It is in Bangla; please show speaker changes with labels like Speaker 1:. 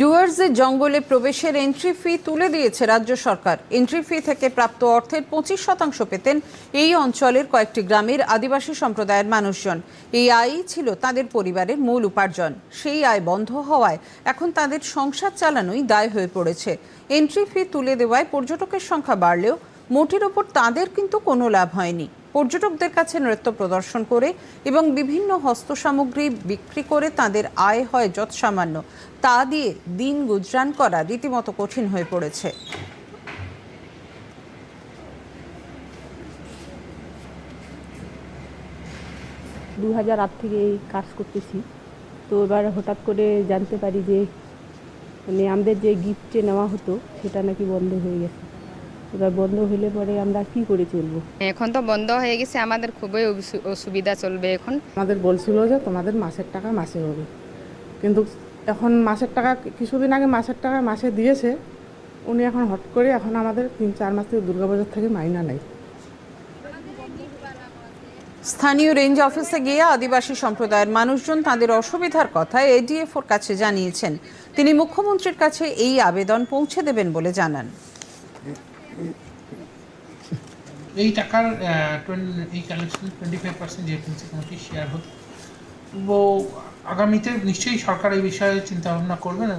Speaker 1: ডুয়ার্সে জঙ্গলে প্রবেশের এন্ট্রি ফি তুলে দিয়েছে রাজ্য সরকার। এন্ট্রি ফি থেকে প্রাপ্ত অর্থের পঁচিশ শতাংশ পেতেন এই অঞ্চলের কয়েকটি গ্রামের আদিবাসী সম্প্রদায়ের মানুষজন। এই আয়ই ছিল তাদের পরিবারের মূল উপার্জন। সেই আয় বন্ধ হওয়ায় এখন তাদের সংসার চালানোই দায় হয়ে পড়েছে। এন্ট্রি ফি তুলে দেওয়ায় পর্যটকের সংখ্যা বাড়লেও মোটের ওপর তাদের কিন্তু কোনো লাভ হয়নি। পর্যটকদের কাছে নৃত্য প্রদর্শন করে এবং বিভিন্ন হস্তসামগ্রী বিক্রি করে তাদের আয় হয় যৎসামান্য। তা দিয়ে দিন গুজরান করা রীতিমতো কঠিন হয়ে পড়েছে।
Speaker 2: দু হাজার আট থেকে এই কাজ করতেছি। তো এবার হঠাৎ করে জানতে পারি যে মানে আমাদের যে গিফটে নেওয়া হতো, সেটা নাকি বন্ধ হয়ে গেছে। এবার বন্ধ হলে পরে আমরা কি করে চলবো?
Speaker 3: এখন তো বন্ধ হয়ে গেছে আমাদের খুবই অসু- অসুবিধা চলবে এখন।
Speaker 4: আমাদের বলছিল যে তোমাদের মাসের টাকা মাসে হবে। কিন্তু এখন মাসের টাকা কিছুদিন আগে মাসের টাকা মাসে দিয়েছে উনি এখন হট করে এখন আমাদের তিন চার মাস থেকে দুর্গাবাজার থেকে মাইনা নেই
Speaker 1: স্থানীয় রেঞ্জ অফিসে গিয়ে আদিবাসী সম্প্রদায়ের মানুষজন তাদের অসুবিধার কথা এডিএফওর কাছে জানিয়েছেন। তিনি মুখ্যমন্ত্রীর কাছে এই আবেদন পৌঁছে দেবেন বলে জানান।
Speaker 5: এই টাকার আহ, 20 এই collection twenty five percent GFMC committee share হতো আগামীতে নিশ্চয়ই সরকার এই বিষয়ে চিন্তা ভাবনা করবে না?